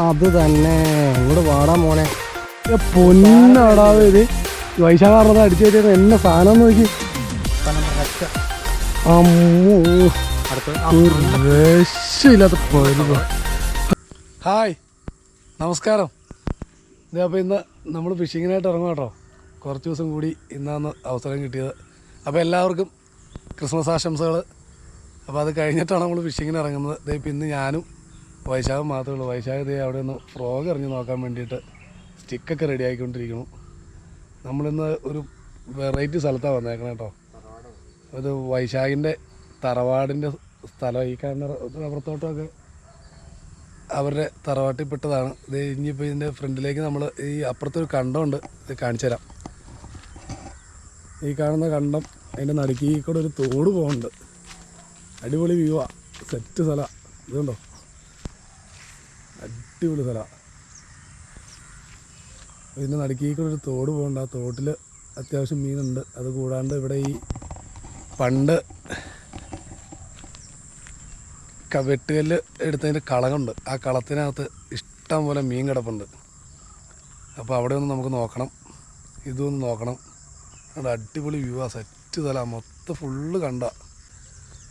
അത് തന്നെ ഇങ്ങോട്ട് പാടാൻ മോനെ പൊന്നാടാവ് ഇത്. വൈശാഖാറത് അടിച്ചു വെച്ചത് എന്നെ സാധനം നോക്കി. ഹായ്. നമസ്കാരം. ഇത് അപ്പോൾ ഇന്ന് നമ്മൾ ഫിഷിങ്ങിനായിട്ട് ഇറങ്ങും കേട്ടോ. കുറച്ച് ദിവസം കൂടി ഇന്നാണ് അവസരം കിട്ടിയത്. അപ്പോൾ എല്ലാവർക്കും ക്രിസ്മസ് ആശംസകൾ അപ്പോൾ അത് കഴിഞ്ഞിട്ടാണ് നമ്മൾ ഫിഷിങ്ങിന് ഇറങ്ങുന്നത്. ദേ ഇപ്പം ഇന്ന് ഞാനും വൈശാഖം മാത്രമേ ഉള്ളൂ. വൈശാഖ് ദേ അവിടെ ഒന്ന് ഫ്രോഗ് എറിഞ്ഞ് നോക്കാൻ വേണ്ടിയിട്ട് സ്റ്റിക്കൊക്കെ റെഡി ആയിക്കൊണ്ടിരിക്കുന്നു. നമ്മളിന്ന് ഒരു വെറൈറ്റി സ്ഥലത്താണ് വന്നേക്കണം കേട്ടോ അത് വൈശാഖിന്റെ തറവാടിന്റെ സ്ഥലം. ഈ കാണുന്ന റബ്ബർത്തോട്ടമൊക്കെ അവരുടെ തറവാട്ടിൽപ്പെട്ടതാണ്. ഇത് ഇനിയിപ്പോൾ ഇതിന്റെ ഫ്രണ്ടിലേക്ക് നമ്മൾ ഈ അപ്പുറത്തൊരു കണ്ടമുണ്ട്. ഇത് കാണിച്ചു തരാം. ഈ കാണുന്ന കണ്ടം അതിന്റെ നടുക്കി കൂടെ ഒരു തോട് പോകുന്നുണ്ട് അടിപൊളി വ്യൂവാ സെറ്റ് സ്ഥലമാണ് ഇതുണ്ടോ? അടിപൊളി സ്ഥലമാണ് ഇതിന്റെ നടുക്കി ഒരു തോട് പോകുന്നുണ്ട് ആ തോട്ടിൽ അത്യാവശ്യം മീനുണ്ട്. അത് കൂടാണ്ട് ഇവിടെ ഈ പണ്ട് വെട്ടുകല്ല് എടുത്തതിന്റെ കളകുണ്ട്. ആ കളത്തിനകത്ത് ഇഷ്ടം പോലെ മീൻ കിടപ്പുണ്ട്. അപ്പോൾ അവിടെ ഒന്ന് നമുക്ക് നോക്കണം. ഇതൊന്ന് നോക്കണം. അവിടെ അടിപൊളി വ്യൂ ആ. സെറ്റ് സ്ഥലമാണ് മൊത്തം ഫുള്ള് കണ്ട.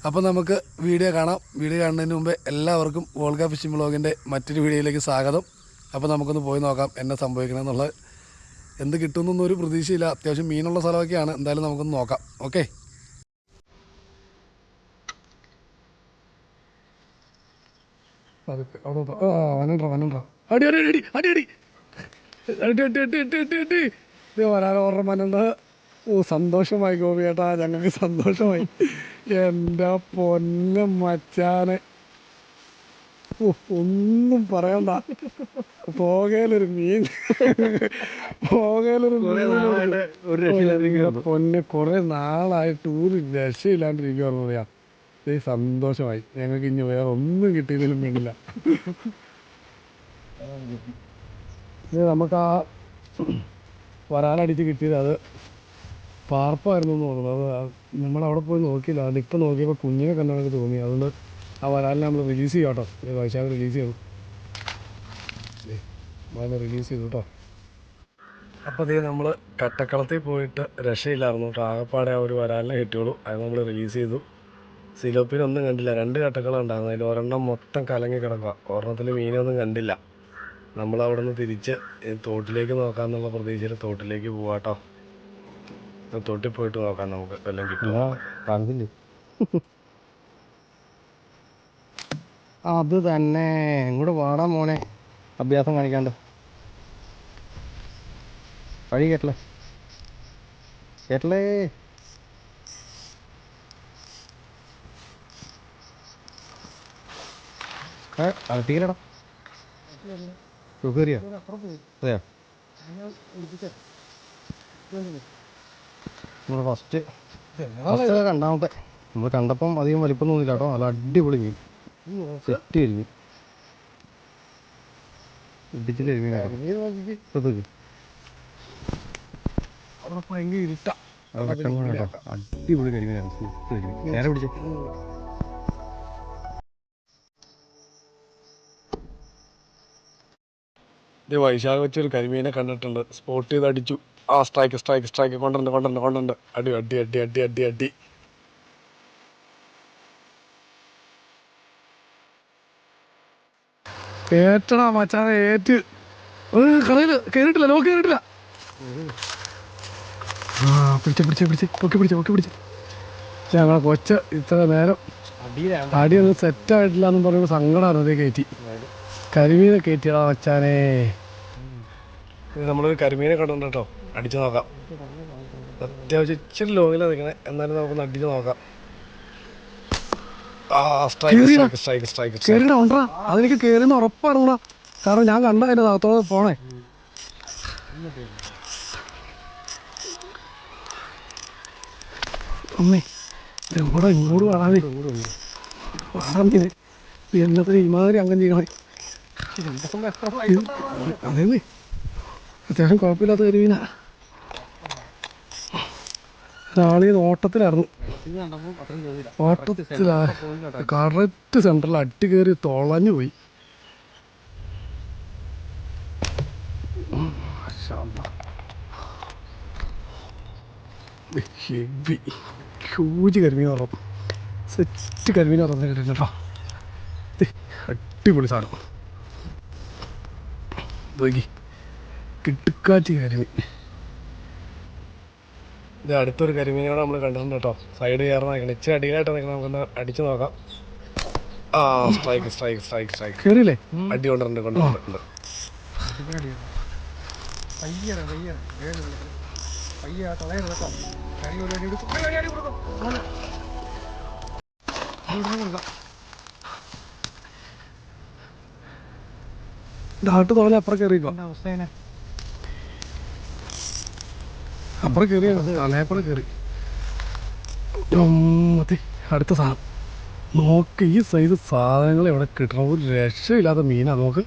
അപ്പോൾ നമുക്ക് വീഡിയോ കാണാം. വീഡിയോ കാണുന്നതിന് മുമ്പേ എല്ലാവർക്കും വോൾഗ ഫിഷിംഗ് ബ്ലോഗിന്റെ മറ്റൊരു വീഡിയോയിലേക്ക് സ്വാഗതം. അപ്പോൾ നമുക്കൊന്ന് പോയി നോക്കാം എന്നെ സംഭവിക്കണമെന്നുള്ളത് എന്ത് കിട്ടുമെന്നൊന്നും ഒരു പ്രതീക്ഷയില്ല. അത്യാവശ്യം മീനുള്ള സ്ഥലമൊക്കെയാണ്. എന്തായാലും നമുക്കൊന്ന് നോക്കാം. ഓക്കെ. അടി അടി അടി അടി അടി. അടി അടി അടി അടി അടി അടി. അടി അടി ഓ സന്തോഷമായി ഗോപിയേട്ടാ ഞങ്ങൾക്ക് സന്തോഷമായി. എന്റെ പൊന്ന മച്ചാനെ. ഓ ഒന്നും പറയണ്ട. പോകയിലൊരു മീൻ. പോകയിലൊരു മീൻ. പൊന്നെ കുറെ നാളായിട്ട് ഒരു രക്ഷയില്ലാണ്ടിരിക്കുകയാണെന്ന് പറയാം. ഈ സന്തോഷമായി. ഞങ്ങൾക്ക് ഇനി വേറെ ഒന്നും കിട്ടിയതിലും വേണ്ടില്ല നമുക്ക് ആ വരാനടിച്ച് കിട്ടിയത് അത് പാർപ്പായിരുന്നു എന്ന് തോന്നുന്നു. അത് നമ്മൾ അവിടെ പോയി നോക്കിയില്ല. അത് ഇപ്പം നോക്കിയപ്പോൾ കുഞ്ഞിനെ കണ്ടതൊക്കെ തോന്നി. അതുകൊണ്ട് ആ വരാലിനെ നമ്മൾ റിലീസ് ചെയ്യാം കേട്ടോ. വൈശാഖ് റിലീസ് ചെയ്തു. അതിനെ റിലീസ് ചെയ്തു കേട്ടോ. അപ്പോൾ അതേ നമ്മൾ കട്ടക്കളത്തിൽ പോയിട്ട് രക്ഷയില്ലായിരുന്നു കേട്ടോ. ആകപ്പാടെ ആ ഒരു വരാലിനെ കിട്ടിയുള്ളൂ. അത് നമ്മൾ റിലീസ് ചെയ്തു. സിലോപ്പിനൊന്നും കണ്ടില്ല. രണ്ട് കട്ടക്കളുണ്ടായിരുന്നു അതിൽ ഒരെണ്ണം മൊത്തം കലങ്ങി കിടക്കുക ഒരെണ്ണത്തിൽ മീനൊന്നും കണ്ടില്ല. നമ്മൾ അവിടെ നിന്ന് തിരിച്ച് തോട്ടിലേക്ക് നോക്കാമെന്നുള്ള പ്രതീക്ഷയിൽ തോട്ടിലേക്ക് പോവാട്ടോ തോട്ടിൽ പോയിട്ട് നോക്കാം നമുക്ക്. വല്ലതും കിട്ടും അത് തന്നെ. ഇങ്ങോട്ട് വാടാ മോനെ. അഭ്യാസം കാണിക്കാണ്ട്? വഴി കേട്ടല്ലേ? കേട്ടല്ലേ? ഏ അകത്തേക്കില്ലടാ കയറിയോ? അതെയോ? നമ്മൾ ഫസ്റ്റ് ഫസ്റ്റ് രണ്ടാമത്തെ. നമ്മൾ കണ്ടപ്പം അധികം വലിപ്പം തോന്നില്ല കേട്ടോ. നല്ല അടിപൊളി മീൻ. സെറ്റ് കരിമീൻ. ഇടിച്ചിട്ട് കരിമീൻ ഭയങ്കര ഇരുട്ടാ. അതൊക്കെ കേട്ടോ. അടിപൊളി കരിമീനാണ്. സൂപ്പർ കരിമീൻ. നേരെ പിടിച്ചേ. ഇത് വൈശാഖ് വെച്ചൊരു കരിമീനെ കണ്ടിട്ടുണ്ട്. സ്പോട്ട് ചെയ്ത് അടിച്ചു. ആ സ്ട്രൈക്ക് സ്ട്രൈക്ക് സ്ട്രൈക്ക് കൊണ്ടുണ്ട് കൊണ്ടുണ്ട് കൊണ്ടുണ്ട് അടി അടി അടി അടി അടി അടി. ഏറ്റടാ മച്ചാനെ ഏറ്റ്. കളയിൽ. കയറിയിട്ടില്ല ലോക്ക് കയറിയിട്ടില്ല ആ പിടിച്ച പിടിച്ച പിടിച്ച്. പൊക്കി പിടിച്ച പൊക്കി പിടിച്ച്. ഞങ്ങളെ കൊച്ച ഇത്ര നേരം അടിയൊന്നും സെറ്റായിട്ടില്ല എന്ന് പറയുമ്പോൾ സങ്കടമാണ് അതേ കയറ്റി. കരിമീനെ കയറ്റിയടാ മച്ചാനെ. നമ്മളൊരു കരിമീനെ കണ്ടുണ്ട് കേട്ടോ. അടിച്ചു നോക്കാം. അത്യാവശ്യം ഇച്ചിരി ലോങ്ങിലാണ് നിൽക്കണേ എന്നാലും നമുക്ക് അടിച്ചു നോക്കാം. കേറിടാ ഉണ്ടാ അതെനിക്ക് കേറിന്ന് ഉറപ്പാണ് കാരണം ഞാൻ കണ്ട അതിന്റെ അകത്തോടെ പോണേ. അമ്മേ ഇതെവിടെ ഇങ്ങോട്ട് കാണാതെ കാണാൻ എന്നത്തിന് ഇമാതിരി അംഗം ചെയ്യണേ. അതേന്ന് അത്യാവശ്യം കുഴപ്പമില്ലാത്ത കരിമീന ഒരാളീ ഓട്ടത്തിലായിരുന്നു? ഓട്ടത്തിലാ. കറക്റ്റ് സെന്ററിൽ അട്ടി കയറി തുളഞ്ഞു പോയി. ഹെവി. ഹ്യൂജ് കരിമീൻ ഉറപ്പ് സെറ്റ് കരിമീൻ ഉറന്ന് കിട്ടുന്നു കേട്ടോ. അടിപൊളി സാധനം. നോക്കി. കിട്ടുക്കാച്ചി കരിമീൻ. ഇത് അടുത്തൊരു കരിമീനോടെ നമ്മൾ കണ്ടിട്ടുണ്ട് കേട്ടോ. സൈഡ് കയറുന്ന നിൽക്കണം ഇച്ചിരി അടിയിലായിട്ട് നിൽക്കണം നമുക്കൊന്ന് അടിച്ചു നോക്കാം. ആ സ്ട്രൈക്ക് സ്ട്രൈക്ക് സ്ട്രൈക്ക് സ്ട്രൈക്ക് കയറിയില്ലേ അടി കൊണ്ടുണ്ട് കൊണ്ടുണ്ട് ഡാട്ട് തോലെ അപ്പുറം കയറിക്കോ എന്താ അപ്പുറം കയറി തലയപ്പുറം കയറി മതി. അടുത്ത സാധനം. നോക്ക് ഈ സൈസ് സാധനങ്ങൾ ഇവിടെ കിട്ടണം? ഒരു രക്ഷയില്ലാത്ത മീനാ നോക്ക്.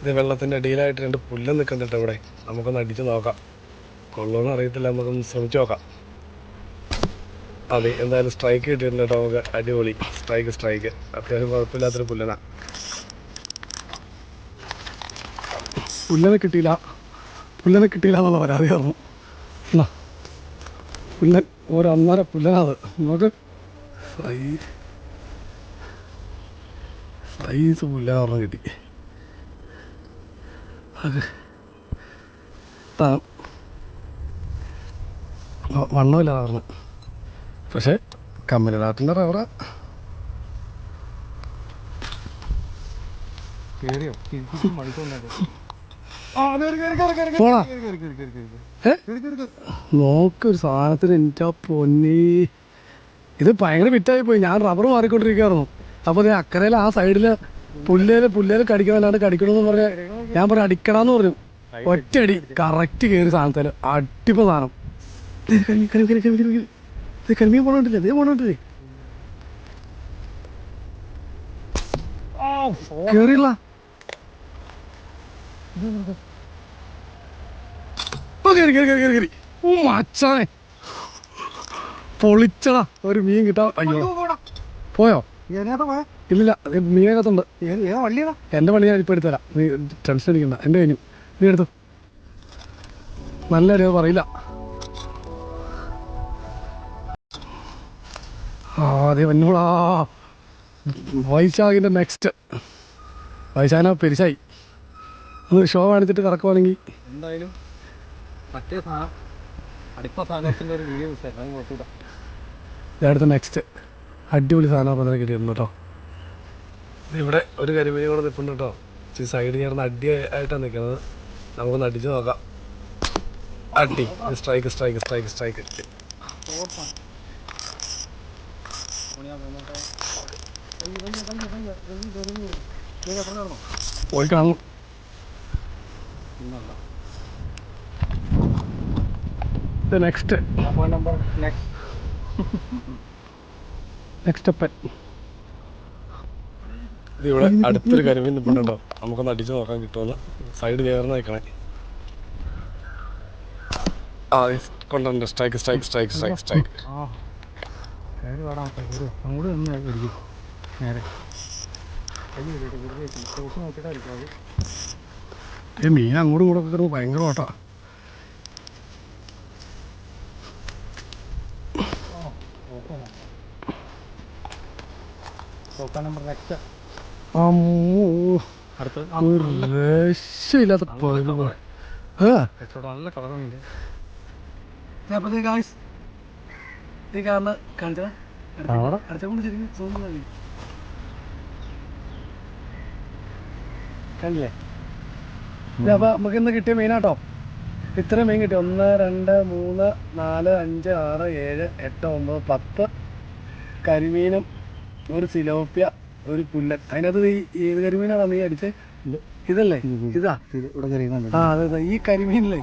ഇത് വെള്ളത്തിന്റെ അടിയിലായിട്ട് രണ്ട് പുല്ല് നിൽക്കുന്നുണ്ട് ഇവിടെ. നമുക്കൊന്ന് അടിച്ച് നോക്കാം. കൊള്ളോന്ന് അറിയത്തില്ല നമുക്കൊന്ന് ശ്രമിച്ചു നോക്കാം. അതെ എന്തായാലും സ്ട്രൈക്ക് കിട്ടിയിട്ടുണ്ട് കേട്ടോ നമുക്ക്. അടിപൊളി. സ്ട്രൈക്ക് സ്ട്രൈക്ക് അത്യാവശ്യം കുഴപ്പമില്ലാത്തൊരു പുല്ലനാ പുല്ലനെ കിട്ടിയില്ല. പുല്ലനെ കിട്ടിയില്ല എന്നുള്ള പരാതി പറഞ്ഞു. എന്നാ പുല്ലൻ ഒരു പുല്ലനാത് നമുക്ക് സൈസ് പുല്ലന പറഞ്ഞു കിട്ടി. അത് വണ്ണമില്ല പറഞ്ഞു. പക്ഷേ കമ്പനിനാട്ടിന്റെ റവറ കേറിയോ മണിക്കൂർ പോണാ? കേറി നോക്ക് ഒരു സാധനത്തിന് എന്റെ പൊന്നി. ഇത് ഭയങ്കര വിറ്റായി പോയി. ഞാൻ റബ്ബർ മാറിക്കൊണ്ടിരിക്കുകയായിരുന്നു അപ്പോൾ ദേ അക്കരയിൽ ആ സൈഡിൽ പുല്ലേൽ പുല്ലേൽ കടിക്കണമല്ലാണ്ട് കടിക്കണമെന്ന് പറഞ്ഞ ഞാൻ പറഞ്ഞു അടിക്കണമെന്ന് പറഞ്ഞു. ഒറ്റയടി. കറക്റ്റ് കയറി സാധനത്തിൽ അടിപ്പ സാധനം. കരിമീൻ, കേറിയില്ല. കയറി കയറി കയറി കയറി കയറി ഓ മച്ചാനെ പൊളിച്ചടാ. ഒരു മീൻ കിട്ടാ അയ്യോ. പോയോ? ഇല്ല ഇല്ലില്ല മീനകത്തുണ്ട്. എന്റെ വള്ളി ഞാൻ ഇപ്പൊ എടുത്തരാം നീ ടെൻഷൻ അടിക്കണ്ട. എന്റെ കഴിഞ്ഞു നീ എടുത്തു. നല്ല ഒരു പറയില്ല. ആ അതെ വന്നോളാ. വൈശാഖിന്റെ നെക്സ്റ്റ് വൈശാഖിനെ പെരിശായി. ഒന്ന് ഷോ കാണിച്ചിട്ട് കറക്കുവാണെങ്കിൽ. എന്തായാലും മറ്റേ സാധനം അടുത്ത സാധനത്തിന്റെ ഒരു വീഡിയോ നെക്സ്റ്റ് അടിപൊളി സാധനം പറഞ്ഞാൽ കിട്ടിയിരുന്നു കേട്ടോ. ഇവിടെ ഒരു കരിമീൻ കൂടെ നിൽപ്പുണ്ട് കേട്ടോ. ഈ സൈഡ് ചേർന്ന് അടി ആയിട്ടാണ് നിൽക്കുന്നത്. നമുക്കൊന്ന് അടിച്ച് നോക്കാം. അടി. സ്ട്രൈക്ക് സ്ട്രൈക്ക് സ്ട്രൈക്ക് സ്ട്രൈക്ക് പോയി കാണും ഇത് നെക്സ്റ്റ് നമ്പർ നെക്സ്റ്റ് നെക്സ്റ്റ് അപ്പൻ. ഇത് ഇവിടെ അടുത്തൊരു കരിമീൻ നിൽപ്പുണ്ടോ നമുക്കൊന്ന് അടിച്ച് നോക്കാൻ കിട്ടുമെന്ന്. സൈഡ് ചേർന്ന് നിൽക്കണേ ആ കൊണ്ടുണ്ട് strike strike strike strike strike അങ്ങോട്ട് നേരെ. ഈ മീൻ അങ്ങോട്ടും കൂടെ കയറുമ്പോൾ ഭയങ്കര ഓട്ടാ. രക്ഷയില്ലാത്ത കാണിച്ചാ കണ്ടില്ലേ? അപ്പൊ നമുക്ക് ഇന്ന് കിട്ടിയ മീനാട്ടോ ഇത്ര മീൻ കിട്ടി. ഒന്ന് രണ്ട് മൂന്ന് നാല് അഞ്ച് ആറ് ഏഴ് എട്ട് ഒമ്പത് പത്ത്. കരിമീനും ഒരു സിലോപ്യ ഒരു പുല്ലൻ. അതിനകത്ത് ഈ ഏത് കരിമീനാണോ നീ അടിച്ച്? ഇതല്ലേ? ഇതാ ആ അതെ അതെ. ഈ കരിമീനില്ലേ?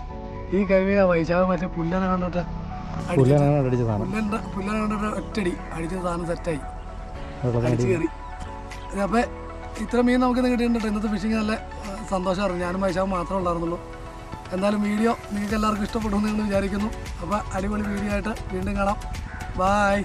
ഈ കരിമീനാ വൈശാഖ മറ്റേ പുല്ലനെ കണ്ടിട്ട്? പുല്ലനെ കണ്ടിട്ട്? ഒറ്റടി അടിച്ച സാധനം സെറ്റായി അടിച്ചു കയറി. അപ്പോൾ ഇത്ര മീൻ നമുക്ക് ഇന്ന് കിട്ടിയിട്ടുണ്ട് ഇന്നത്തെ ഫിഷിങ് നല്ല സന്തോഷമായിരുന്നു. ഞാനും മൈശാവും മാത്രമേ ഉണ്ടായിരുന്നുള്ളൂ. എന്തായാലും വീഡിയോ നിങ്ങൾക്ക് എല്ലാവർക്കും ഇഷ്ടപ്പെടുമെന്ന് നിങ്ങൾ വിചാരിക്കുന്നു. അപ്പോൾ അടിപൊളി വീഡിയോ ആയിട്ട് വീണ്ടും കാണാം. ബായ്